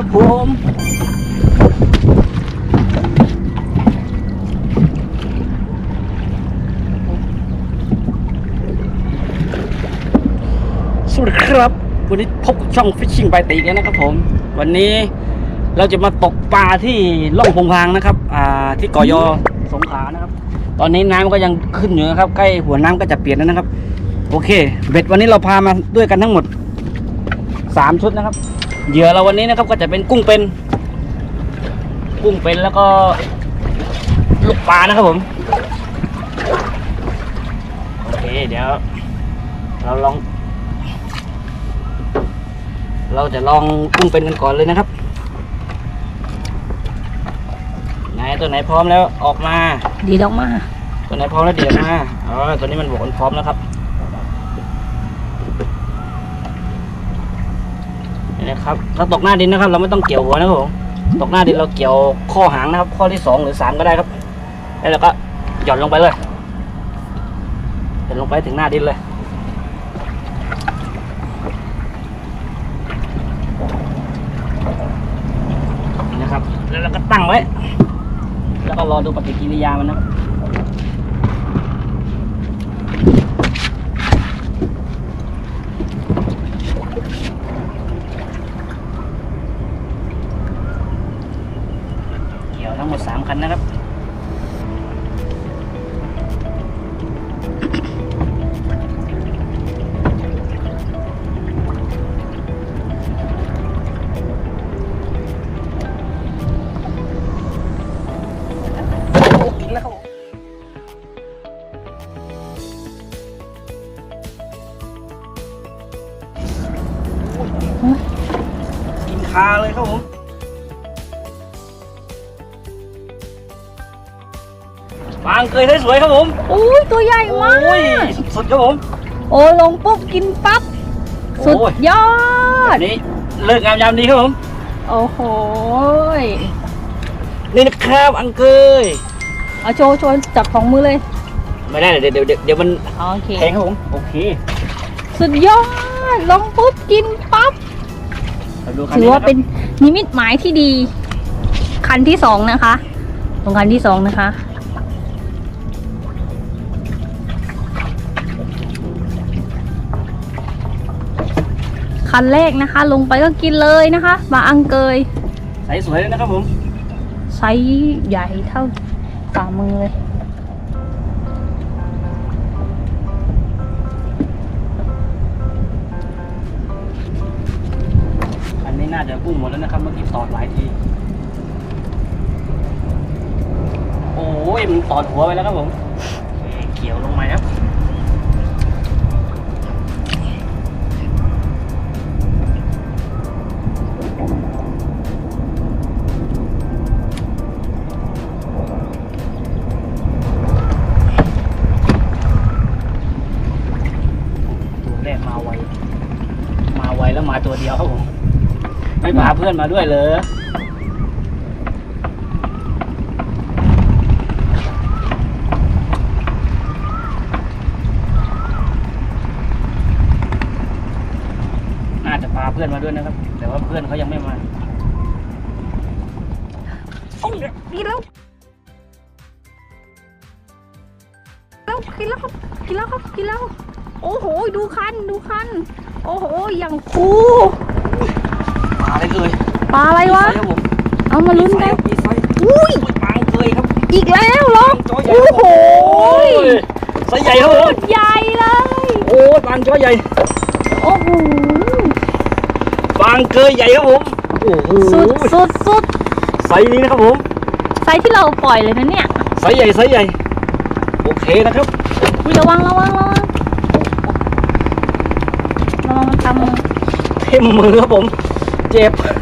ครับผมสวัสดีครับ วันนี้พบกับช่อง Fishing by ตีกันนะครับผม วันนี้เราจะมาตกปลาที่ล่องพงพางนะครับ อ่าที่เกาะยอสงขลานะครับ ตอนนี้น้ำก็ยังขึ้นอยู่นะครับ ใกล้หัวน้ำก็จะเปลี่ยนแล้วนะครับ โอเค เบ็ดวันนี้เราพามาด้วยกันทั้งหมดสามชุดนะครับ เหยื่อเราวันนี้นะครับก็จะเป็นกุ้งเป็น กุ้งเป็นแล้วก็ลูกปลานะครับผมโอเคเดี๋ยว เราลอง เราจะลองกุ้งเป็นกันก่อนเลยนะครับไหนตัวไหนพร้อมแล้วออกมา ดีดอกมา ตัวไหนพร้อมแล้วเดี๋ยวมาอ๋อตัวนี้มันบอกมันพร้อมแล้วครับ นะครับเราตกหน้าดินนะครับ เราไม่ต้องเกี่ยวหัวนะครับผมตกหน้าดินเราเกี่ยวข้อหางนะครับ ข้อที่สองหรือสามก็ได้ครับแล้วเราก็หย่อนลงไปเลยหย่อนลงไปถึงหน้าดินเลยนี่นะครับ แล้วเราก็ตั้งไว้ แล้วก็รอดูปฏิกิริยามันนะครับ เกี่ยว กันนะครับ ปางเกยสวยๆครับผมอุ้ยตัวใหญ่มาก โอ้ยสุดๆครับผมโอ้ลงปุ๊บกินปั๊บสุดโอ้ยยออัดนนี้เลิกงามยามดีครับผม โอ้โหยนี่นะครับอังเกยเอาโชว์โชว์จับของมือเลย ไม่ได้เดี๋ยวเดี๋ยวเดี๋ยวเดี๋ยวมันโอเคแทงครับผมโอเค สุดยอดลงปุ๊บกินปั๊บเราดูคันถือนี้ว่านะคเป็รับนนิมิตหมายที่ดี คันที่สองนะคะ ตรงคันที่สองนะคะ คันแรกนะคะ ลงไปก็กินเลยนะคะบาอังเกยใสสวยเลยนะครับผมไซส์ใหญ่เท่าฝ่ามือเลยอันนี้น่าจะพุ่งหมดแล้วนะครับเมื่อกี้ตอดหลายที โอ้ยมันตอดหัวไปแล้วครับผม พาเพื่อนมาด้วยเลยน่าจะพาเพื่อนมาด้วยนะครับ แต่ว่าเพื่อนเขายังไม่มาโอ้ยกินแล้วแล้วกินแล้วครับกินแล้วครับกินแล้ว โอ้โห ดูคัน ดูคัน โอ้โห อย่างคูปลาอะไรเอ่ย ปลาอะไรวะมีไซส์ครับผมเอามาลุ้นมีไซกันส์ครับมีไซส์อุ้ยปลาเคยครับ อีกแล้วเหรอจอใหญ่โอ้โหไซส์ใหญ่ครับผมสุดใหญ่เลย โอ้ปลาจอใหญ่ โอ้โหปลาเกยใหญ่ครับผมโอ้โหสุดสุดสุดไซส์นี้นะครับผมไซส์ที่เราปล่อยเลยนะเนี่ยไซส์ใหญ่ไซส์ใหญ่ โอเคนะครับอุ้ยระวังระวังระวังระวังมันทำมือเทมมือครับผม เจ็บสุด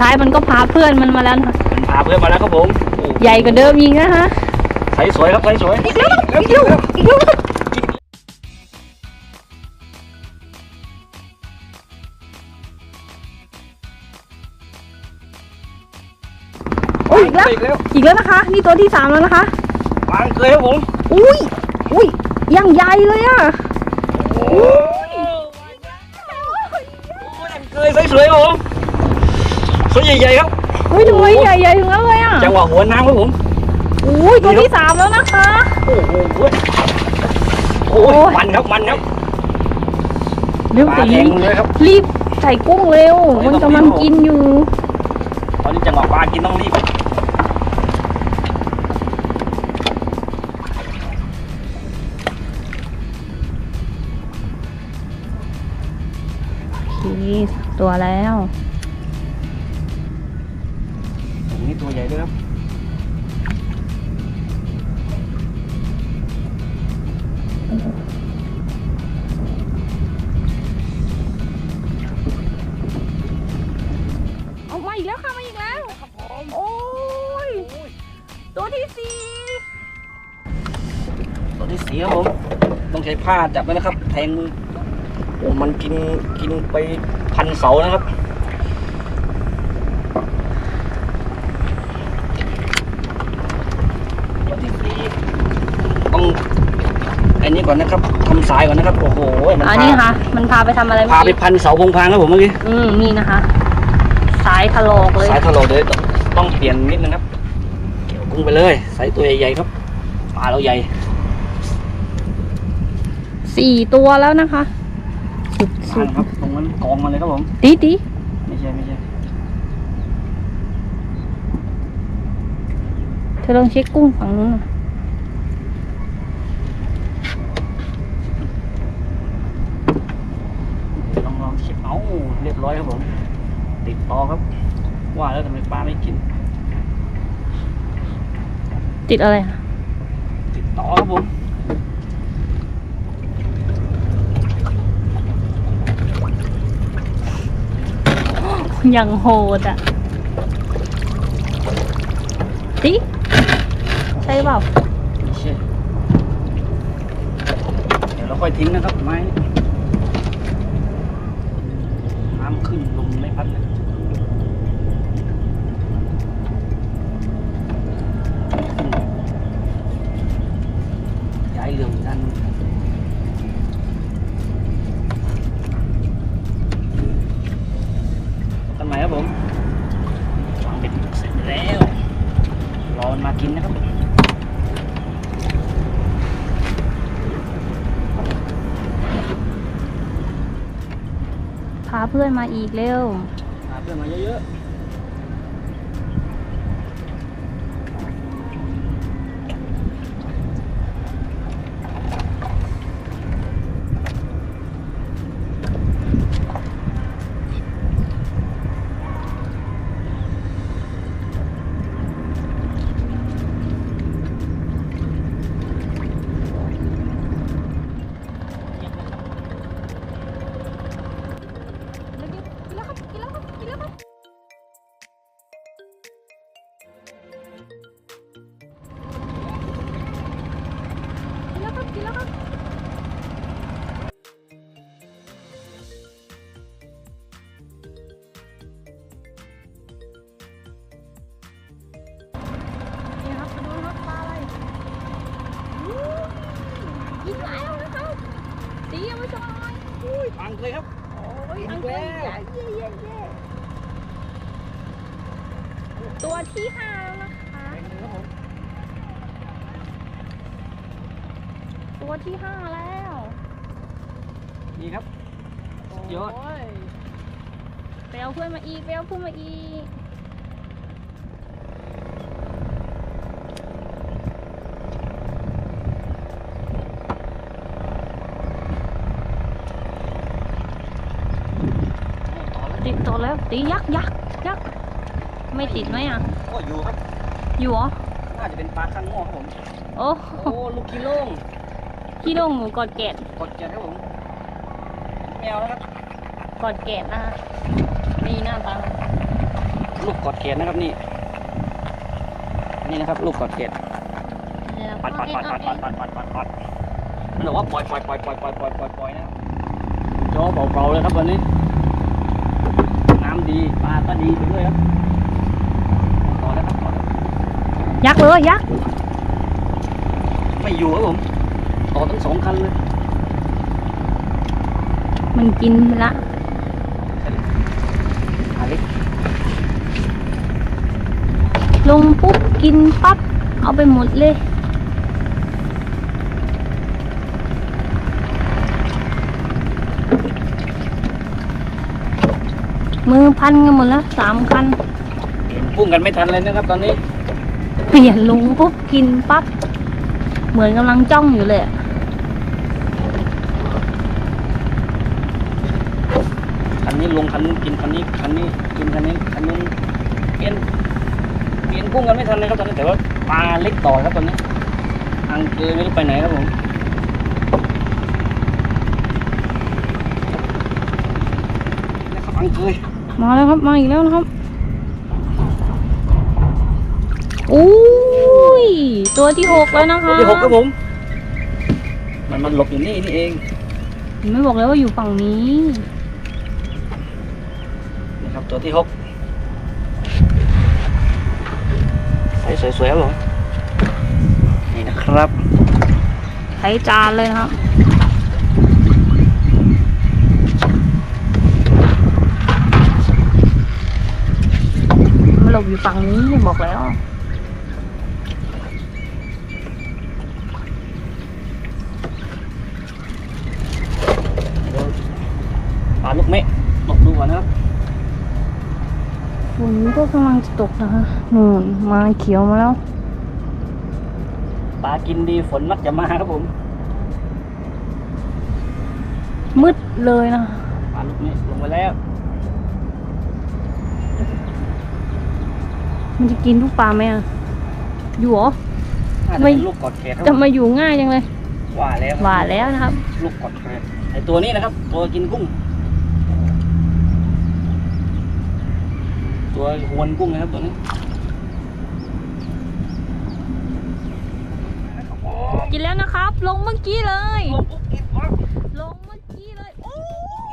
ท้ายมันก็พาเพื่อนมันมาแล้วนะคะมันพาเพื่อนมาแล้วครับผมโอ้ใหญ่กว่าเดิมอีกนะคะไซส์สวยครับไซส์สวยอีกแล้วอีกแล้วอีกแล้วโอ้ยอีกแล้ว อีกแล้วอีกแล้วนะคะ นี่ตัวที่สามแล้วนะคะปลาเกยครับผมอุ้ยอุ้ยยังใหญ่เลยอะโอ้ยปลาเกยไซส์สวยครับผม ใหญ่ๆครับเฮ้ยทำไมใหญ่ใหญ่ๆถึงนั้นเลยอะจังหวะหัวน้ำครับผมอุ้ยตัวที่สามแล้วนะคะ โอ้โหโอ้โอ้ยยมันครับมันครับเร็วปลาตีแดงเลยครับรีบใส่กุ้งเร็วไม่มันต้องกำลังรีบกินอยู่ตอนนี้จังหวะปลากินต้องรีบโอเคตัวแล้ว ตัวที่สีครับผม ต้องใช้ผ้าจับไว้นะครับ แทงมือโอ้มันกินกินไปพันเสานะครับตัวที่สีต้องอันนี้ก่อนนะครับทำสายก่อนนะครับ โอ้โหมันอันพานี้ค่ะ มันพาไปทำอะไรพาไปเมื่อกี้พันเสาพงพางครับผมเมื่อกี้อืมนี่นะคะ สายถลอกเลยสายทะเลาะเลยต้องเปลี่ยนนิดนึงครับ เกี่ยวกุ้งไปเลยใส่ตัวใหญ่ๆครับปลาเราใหญ่ สี่ตัวแล้วนะคะสุดปลาครับตรงนั้นกองมาเลยครับผมๆตีตีไม่ใช่ไม่ใช่เธอลองเช็คกุ้งฝั่งนู้นหน่อยลองลองเช็คเอาเรียบร้อยครับผม ติดต่อครับ ว่าแล้วทำไมปลาไม่กิน ติดอะไรอะติดต่อครับผม ย่างโหดอะติใช่เปล่าไม่ใช่เดี๋ยวเราค่อยทิ้งนะครับไม้น้ำขึ้นลมไม่พัดเลยย้ายเรือกันกันไหมครับผมวางเบ็ดเสร็จแล้ว รอมันมากินนะครับ พาเพื่อนมาอีกเร็ว พาเพื่อนมาเยอะๆ Gracias. ไปเอาเพื่อนมาอีกไปเอาเพื่อนมาอีกต่อแล้วติดตัวแล้วตียักษ์ยักษ์ยักษ์ไม่ติดไหมอะก็อยู่ครับ อยู่เหรอ น่าจะเป็นปลาข้างหม้อครับผม โอ้โอ้ลูกกิโล่งพี่โด่งหมูกอดแกะกดเจ็ดครับผม แมวนะครับ กอดแกะนะคะ นี่หน้าตาลูกกดเกตนะครับนี่ นี่นะครับ ลูกกดเกตปัดปัดปัดปัดปัดปัดปัดปัดปัดมันบอกว่าปล่อยปล่อยปล่อยปล่อยปล่อยปล่อยปล่อยปล่อยนะครับจอเบาๆเลยครับวันนี้ น้ำดีปลาก็ดีไปด้วยครับต่อแล้วครับต่อแล้วยักษ์เลยยักษ์ไม่อยู่ครับผมต่อทั้งสองคันเลยมันกินไปละ อาเล็ก ลงปุ๊บกินปั๊บ เอาไปหมดเลย มือพันกันหมดแล้วสามคันเห็นพุ่งกันไม่ทันเลยนะครับตอนนี้ เปลี่ยนลงปุ๊บกินปั๊บ เหมือนกำลังจ้องอยู่เลยอะคันนี้ลงคันนู้นกินคันนี้คันนี้กินคันนี้คันนู้นเปลี่ยน เปลี่ยนพุ่งกันไม่ทันเลยครับตอนนี้แต่ว่าปลาเล็กต่อครับตอนนี้อังเกยไม่รู้ไปไหนครับผมนะครับอังเกยมาแล้วครับมาอีกแล้วนะครับอุ้ยตัวที่หกแล้วนะคะตัวที่หกครับผมมันมันหลบอยู่นี่นี่เองไม่บอกแล้วว่าอยู่ฝั่งนี้นี่ครับตัวที่หกใส่สวยๆครับผมนี่นะครับใช้จานเลยนะครับมันหลบอยู่ฝั่งนี้บอกแล้ว เดี๋ยวปลาลูกเมะหลบดูก่อนนะครับ ฝน ก็กำลังจะตกนะคะนู่นมาเขียวมาแล้ว ปลากินดีฝนมักจะมาครับผม มืดเลยนะปลาลูกเมะลงไปแล้ว มันจะกินทุกปลาไหมอะ อยู่เหรอ น่าจะไม่ เป็นลูกกอดแขนครับจะมาอยู่ง่ายจังเลย ว่าแล้วว่าแล้วนะครับ ลูกกอดแขนไอตัวนี้นะครับ ตัวกินกุ้ง ตัวหวนกุ้งนะครับตัวนี้กินแล้วนะครับ ลงเมื่อกี้เลยลงปุ๊บกินปั๊บ ลงเมื่อกี้เลย โอ้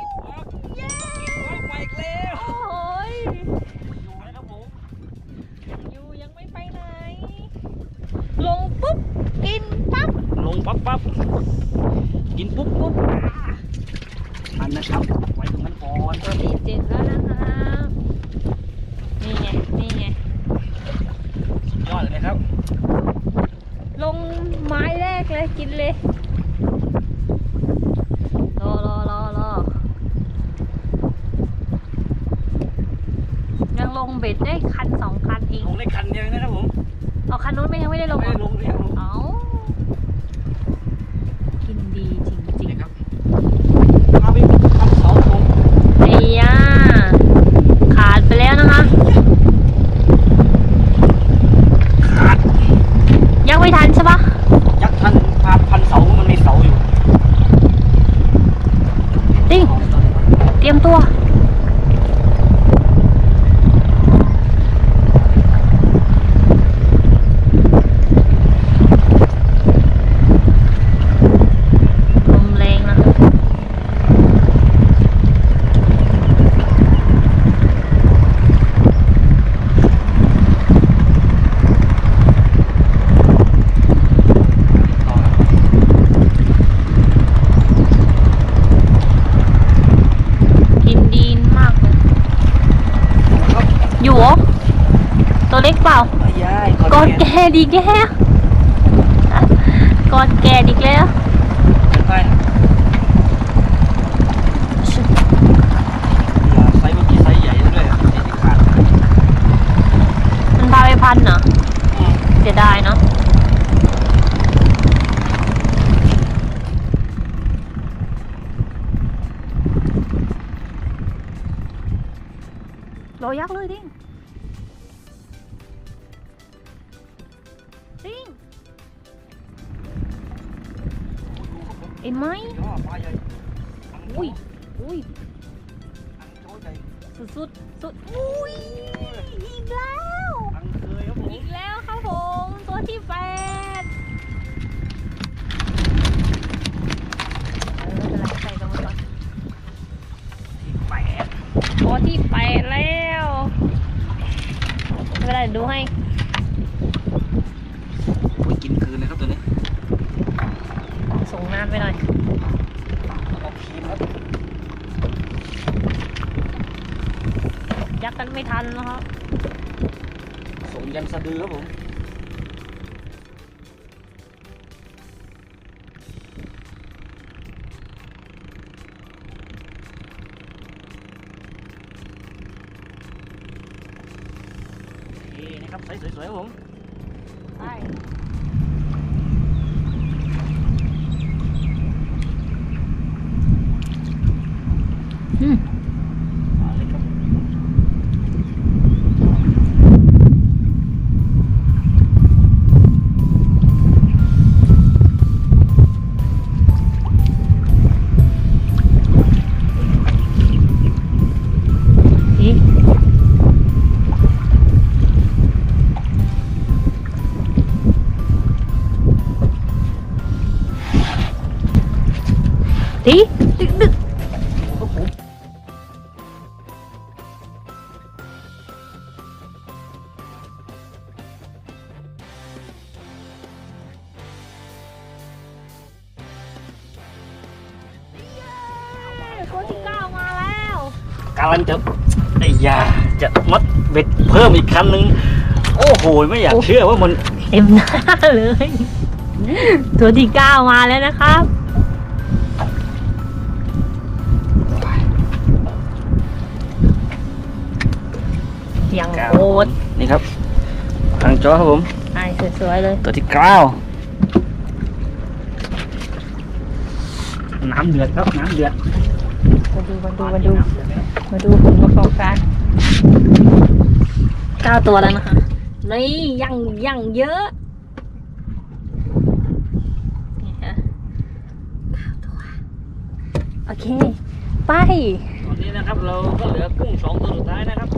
กินปั๊บเย้กินปั๊บไปอีกแล้ว โหย อยู่นะครับผม อยู่ยังไม่ไปไหน ลงปุ๊บ กินปั๊บ ลงปั๊บปั๊บกินปุ๊บปุ๊บอันนะครับไว้ตรงนั้นก่อน ตัวที่เจ็ดแล้วนะครับนี่ไง นี่ไง สุดยอดเลยนะครับ ลงไม้แรกเลยกินเลย รอรอรอรอยังลงเบ็ดได้คันสองคันเอง ลงได้คันเดียวเองนะครับผม เอาคันนู้นไม่ยังไม่ได้ลง ไม่ เหร ได้ อ ลงเลยครับผม เอากินดีจริง นี่ครับเอาไปทำเสาผม ๆไอ้ย่าขาดไปแล้วนะคะ ขาด ยังไม่ทันใช่ปะ ยักษ์พันพาพันเสามันมีเสาอยู่ ติ้งเตรียมตัว ลมแรงนะ กินดีมากเลย ครับ อยู่เหรอ ตัว เล็กเปล่าไอ้ยายกอดแกดีแกกอดแกดีกแล้วไปอย่าไซส์เมื่อกี้ไซส์ใหญ่ด้วยไอ้ที่ขาดมันพาไปพันเหรออืมเสียดายเนาะรอยักษ์เลยดิ้ งดิ้งเห็นไหมอุ้ยอุ้ยโจ้ใหญ่สุดสุดสุดอุ้ยอีกแล้วอีกแล้วครับผมตัวที่แปดตัวที่แปดแล้วไม่เป็นไรเดี๋ยวดูให้ โอ้ยกินคืนเลยครับตัวนี้ ส่งนานไปหน่อยเอาครีมครับยักกันไม่ทันแล้วครับสส่งยันสะดือครับผมนี่นะครับไซส์สวยๆครับผม กำลังจะไอ้ยาจะมัดเบ็ดเพิ่มอีกคันนึง โอ้โห ไม่อยากเชื่อว่ามันเต็มหน้าเลย ตัวที่เก้ามาแล้วนะครับยังโคตรนี่ครับทางจอครับผมไอสวยๆเลย ตัวที่เก้าน้ำเดือดครับ น้ำเดือดมาดูมาดูมาดู มาดูผลประกอบการเก้าตัวแล้วนะคะ นี่ยังยังเยอะนี่ฮะเก้าตัว โอเค ไป ตอนนี้นะครับเราก็เหลือกุ้งสองตัวสุดท้ายนะครับ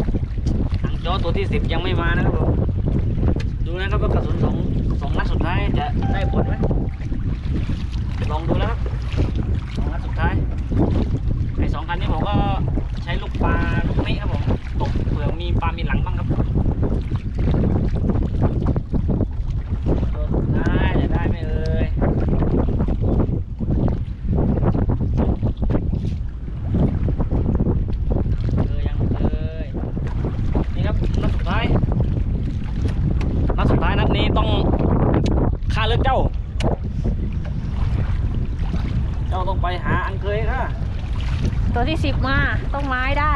ทางจอตัวที่สิบยังไม่มานะครับผมดูนะครับว่ากระสุนสองสองนัดสุดท้ายจะได้ผลไหมลองดูแล้วครับสองนัดสุดท้ายไอ้ สองคันนี้ผมก็ใช้ลูกปลาลูกนี้ครับผมตกเผื่อมีปลามีหลังบ้างครับตัวสุดท้ายจะได้ไหมเอ่ยเจอยังเลยนี่ครับนัดสุดท้ายนัดสุดท้ายนัดนี้ต้องฆ่าเลือกเจ้า เจ้าต้องไปหาอันเคยค่ะ ตัวที่สิบมา ต้องไม้ได้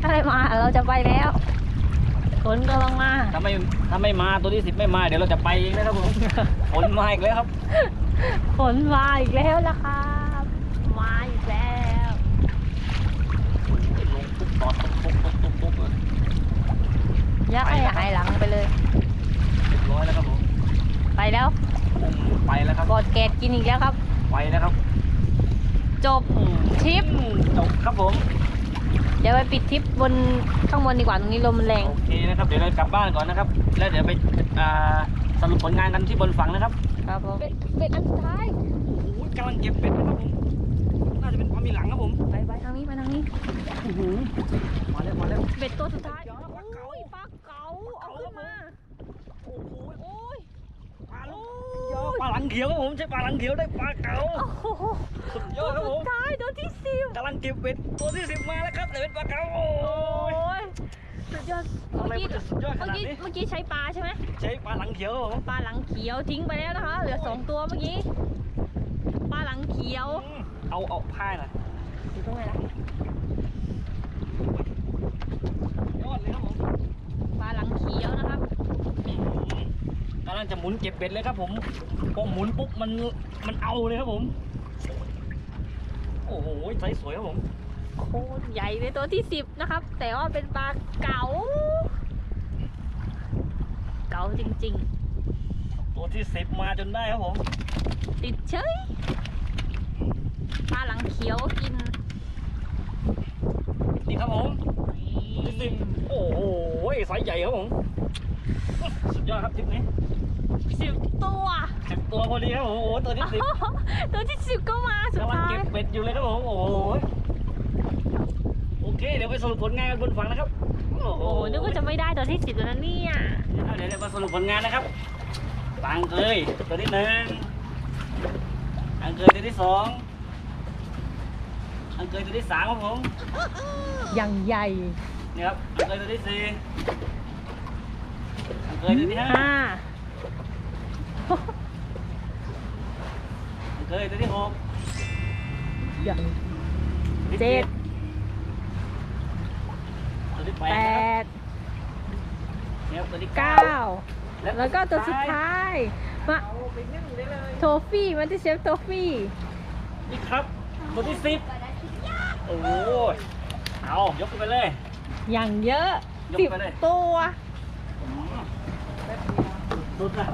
ถ้าได้มาเราจะไปแล้วฝนกำลังมา ถ้าไม่ถ้าไม่มาตัวที่สิบไม่มา เดี๋ยวเราจะไปเองนะครับผมฝนมาอีกแล้วครับฝนมาอีกแล้วล่ะครับมาอีกแล้วลงปุ๊บตอดปุ๊บปุ๊บปุ๊บปุ๊บปุ๊บเลยยักษ์ให้หายหลังไปเลยเรียบร้อยแล้วครับผมไปแล้วปุ้งไปแล้วครับกอดแกดกินอีกแล้วครับ ไปแล้วครับ จบทริปอืมจบครับผม เดี๋ยวไปปิดทริปบนข้างบนดีกว่าตรงนี้ลมมันแรง โอเคนะครับ เดี๋ยวเรากลับบ้านก่อนนะครับ แล้วเดี๋ยวไปอ่าสรุปผลงานกันที่บนฝั่งนะครับ ครับผมเป็ดเป็ดอันสุดท้ายโอ้โหกำลังเก็บเป็ดนะครับผม น่าจะเป็นความมีหลังครับผม ไปไปทางนี้ไปทางนี้อื้อหือมาแล้วมาแล้ว เป็ดตัวสุดท้ายเดี๋ยวนะปลาเก๋าโอ้ยปลาเก๋าเอาขึ้นมา โอ้โห โอ้ย ปลาลูกยอป ลาหลังเขียวครับผมใช่ปลาหลังเขียวได้ปลาเก๋าโอ้โหสุดยอตัวดครับผสุมดท้ายตัวที่สิบกำลังเก็บเป็ดตัวที่สิบมาแล้วครับแต่เป็นปลาเก๋าโอ้โอ้ยยสุดยอดอะไรเมื่อกี้มันจะสุดยอดขเมื่อนาดกี้นี้เมื่อกี้ใช้ปลาใช่ไหมใช้ปลาหลังเขียวครับผมปลาหลังเขียวทิ้งไปแล้วนะคะเหลือสองตัวเมื่อกี้ปลาหลังเขียวอืมเอาเอาผ้าหน่อยอยู่ตรงไหนล่ะยอดเลยครับผมปลาหลังเขียวนะครับกำลังจะหมุนเก็บเบ็ดเลยครับผมพอหมุนปุ๊บมันมันเอาเลยครับผม โอ้โหไซส์สวยครับผมโคตรใหญ่เลยตัวที่สิบนะครับ แต่ว่าเป็นปลาเก๋าเก๋าจริงตัวที่สิบมาจนได้ครับผมๆติดเฉยปลาหลังเขียวกินนี่ครับผมตัวที่สิบโอ้โหไซส์ใหญ่ครับผม สุดยอดครับทริปนี้ สิบตัว สิบตัวพอดีครับผมโอ้โหตัวที่สิบตัวที่สิบก็มาสุดกำลังท้ายเก็บเป็ดอยู่เลยครับผมโอ้โหโอเคเดี๋ยวไปสรุปผลงานกันบนฝั่งนะครับโอ้โอ้โหนึกว่าจะไม่ได้ตัวที่สิบแล้วนะเนี่ยเดี๋ยวเดี๋ยวมาสรุปผลงานนะครับตังเคยตัวที่หนึ่งตังเคยตัวที่สองตังเคยตัวที่สามครับผมอย่างใหญ่นี่ครับตังเคยตัวที่สี่เคยตัวที่ห้า ห้าเคยตัวที่หกอย่างตัวที่เจ็ดตัวที่แปแปดดนะครับตัวที่เก้าเก้าแล้วก็ตัวสุดท้ายมาโทฟี่มันที่เชฟโทฟี่นี่ครับ ตัวที่สิบโอ้โหเอายกขึ้นไปเลย อย่างเยอะยกสิบไปเลย ตัวสุดนะ